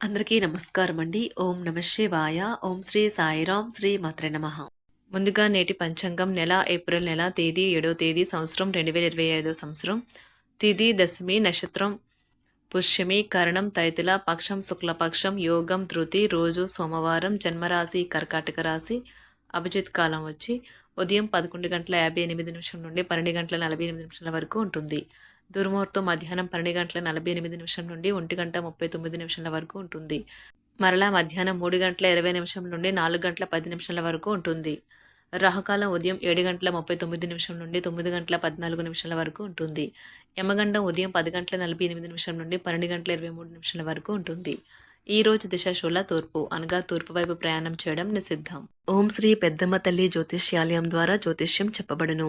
అందరికీ నమస్కారం అండి ఓం నమ శివాయ. ఓం శ్రీ సాయిరాం శ్రీ మాత్రే నమ. ముందుగా నేటి పంచాంగం నెల ఏప్రిల్ నెల తేదీ ఏడో తేదీ సంవత్సరం రెండు వేల ఇరవై ఐదో సంవత్సరం. తిథి దశమి నక్షత్రం. పుష్యమి కరణం తైతుల పక్షం శుక్లపక్షం యోగం ధృతి రోజు సోమవారం జన్మరాశి కర్కాటక రాశి అభిజిత్ కాలం వచ్చి ఉదయం పదకొండు గంటల యాభై ఎనిమిది నిమిషం నుండి పన్నెండు గంటల నలభై ఎనిమిది నిమిషాల వరకు ఉంటుంది. దుర్ముహూర్తం మధ్యాహ్నం పన్నెండు గంటల నలభై ఎనిమిది నిమిషం నుండి ఒంటి గంట ముప్పై తొమ్మిది నిమిషాల వరకు ఉంటుంది. మరలా మధ్యాహ్నం మూడు గంటల ఇరవై నిమిషం నుండి నాలుగు గంటల పది నిమిషాల వరకు ఉంటుంది. రాహుకాలం ఉదయం ఏడు గంటల ముప్పై తొమ్మిది నిమిషం నుండి తొమ్మిది గంటల పద్నాలుగు నిమిషాల వరకు ఉంటుంది. యమగండం ఉదయం పది గంటల నలభై ఎనిమిది నిమిషం నుండి పన్నెండు గంటల ఇరవై మూడు నిమిషాల వరకు ఉంటుంది. ఈ రోజు దిశాశూల తూర్పు అనగా తూర్పు వైపు ప్రయాణం చేయడం నిషిద్ధం. ఓం శ్రీ పెద్దమ్మ తల్లి జ్యోతిష్యాలయం ద్వారా జ్యోతిష్యం చెప్పబడును.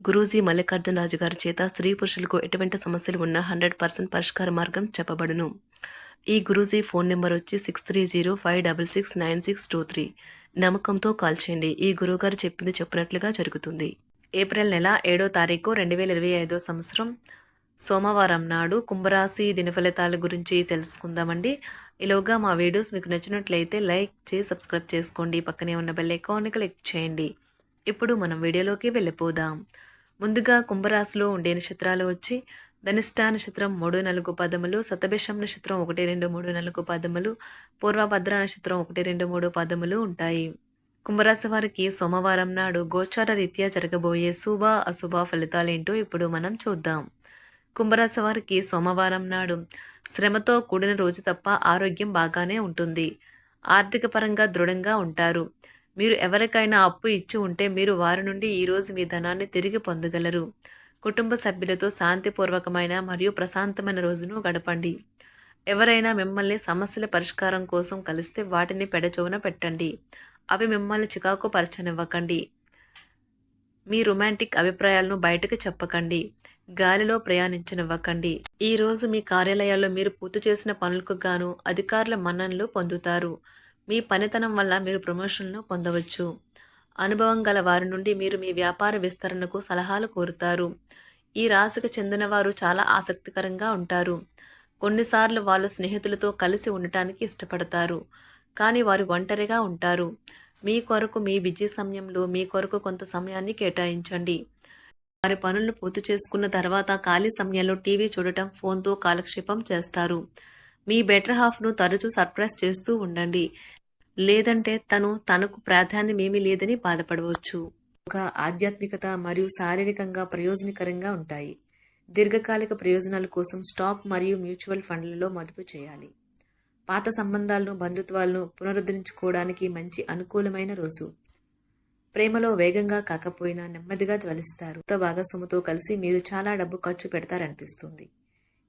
గురూజీ మల్లికార్జున రాజు గారి చేత స్త్రీ పురుషులకు ఎటువంటి సమస్యలు ఉన్నా హండ్రెడ్ పర్సెంట్ పరిష్కార మార్గం చెప్పబడును. ఈ గురూజీ ఫోన్ నెంబర్ వచ్చి six three zero five double six nine six two three. నమ్మకంతో కాల్ చేయండి. ఈ గురువుగారు చెప్పింది చెప్పినట్లుగా జరుగుతుంది. ఏప్రిల్ నెల ఏడో తారీఖు రెండు వేల ఇరవై ఐదో సంవత్సరం సోమవారం నాడు కుంభరాశి దిన ఫలితాల గురించి తెలుసుకుందామండి. ఇలోగా మా వీడియోస్ మీకు నచ్చినట్లయితే లైక్ చేసి సబ్స్క్రైబ్ చేసుకోండి. పక్కనే ఉన్న బెల్ ఐకాన్ని క్లిక్ చేయండి. ఇప్పుడు మనం వీడియోలోకి వెళ్ళిపోదాం. ముందుగా కుంభరాశిలో ఉండే నక్షత్రాలు వచ్చి ధనిష్ట నక్షత్రం మూడు నాలుగు పదములు సతభిషం నక్షత్రం ఒకటి రెండు మూడు నాలుగు పదములు పూర్వభద్ర నక్షత్రం ఒకటి రెండు మూడు పదములు ఉంటాయి. కుంభరాశి వారికి సోమవారం నాడు గోచార రీత్యా జరగబోయే శుభ అశుభ ఫలితాలేంటో ఇప్పుడు మనం చూద్దాం. కుంభరాశి వారికి సోమవారం నాడు శ్రమతో కూడిన రోజు తప్ప ఆరోగ్యం బాగానే ఉంటుంది. ఆర్థిక పరంగా దృఢంగా ఉంటారు. మీరు ఎవరికైనా అప్పు ఇచ్చి ఉంటే మీరు వారి నుండి ఈరోజు మీ ధనాన్ని తిరిగి పొందగలరు. కుటుంబ సభ్యులతో శాంతిపూర్వకమైన మరియు ప్రశాంతమైన రోజును గడపండి. ఎవరైనా మిమ్మల్ని సమస్యల పరిష్కారం కోసం కలిస్తే వాటిని పెడచోన పెట్టండి. అవి మిమ్మల్ని చికాకు పరచనివ్వకండి. మీ రొమాంటిక్ అభిప్రాయాలను బయటకు చెప్పకండి. గాలిలో ప్రయాణించనివ్వకండి. ఈ రోజు మీ కార్యాలయాల్లో మీరు పూర్తి చేసిన పనులకు గాను అధికారుల మన్ననలు పొందుతారు. మీ పనితనం వల్ల మీరు ప్రమోషన్లు పొందవచ్చు. అనుభవం గల వారి నుండి మీరు మీ వ్యాపార విస్తరణకు సలహాలు కోరుతారు. ఈ రాశికి చెందిన వారు చాలా ఆసక్తికరంగా ఉంటారు. కొన్నిసార్లు వాళ్ళు స్నేహితులతో కలిసి ఉండటానికి ఇష్టపడతారు. కానీ వారు ఒంటరిగా ఉంటారు. మీ కొరకు మీ బిజీ సమయంలో మీ కొరకు కొంత సమయాన్ని కేటాయించండి. వారి పనులను పూర్తి చేసుకున్న తర్వాత ఖాళీ సమయంలో టీవీ చూడటం ఫోన్తో కాలక్షేపం చేస్తారు. మీ బెటర్ హాఫ్ను తరచూ సర్ప్రైజ్ చేస్తూ ఉండండి. లేదంటే తను తనకు ప్రాధాన్యమేమీ లేదని బాధపడవచ్చు. ఒక ఆధ్యాత్మికత మరియు శారీరకంగా ప్రయోజనకరంగా ఉంటాయి. దీర్ఘకాలిక ప్రయోజనాల కోసం స్టాక్ మరియు మ్యూచువల్ ఫండ్లలో మదుపు చేయాలి. పాత సంబంధాలను బంధుత్వాలను పునరుద్ధరించుకోవడానికి మంచి అనుకూలమైన రోజు. ప్రేమలో వేగంగా కాకపోయినా నెమ్మదిగా జ్వలిస్తారు. కొత్త భాగస్వామితో కలిసి మీరు చాలా డబ్బు ఖర్చు పెడతారనిపిస్తుంది.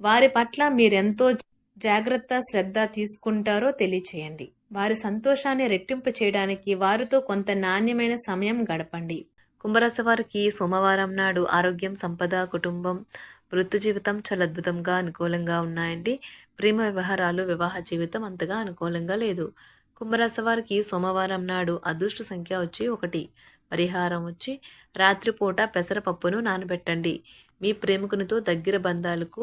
వారి పట్ల మీరెంతో జాగ్రత్త శ్రద్ధ తీసుకుంటారో తెలియచేయండి. వారి సంతోషాన్ని రెట్టింపు చేయడానికి వారితో కొంత నాణ్యమైన సమయం గడపండి. కుంభరాశి వారికి సోమవారం నాడు ఆరోగ్యం సంపద కుటుంబం వృత్తి జీవితం చాలా అద్భుతంగా అనుకూలంగా ఉన్నాయండి. ప్రేమ వ్యవహారాలు వివాహ జీవితం అంతగా అనుకూలంగా లేదు. కుంభరాశి వారికి సోమవారం నాడు అదృష్ట సంఖ్య వచ్చి ఒకటి. పరిహారం వచ్చి రాత్రిపూట పెసరపప్పును నానబెట్టండి. మీ ప్రేమికునితో దగ్గర బంధాలకు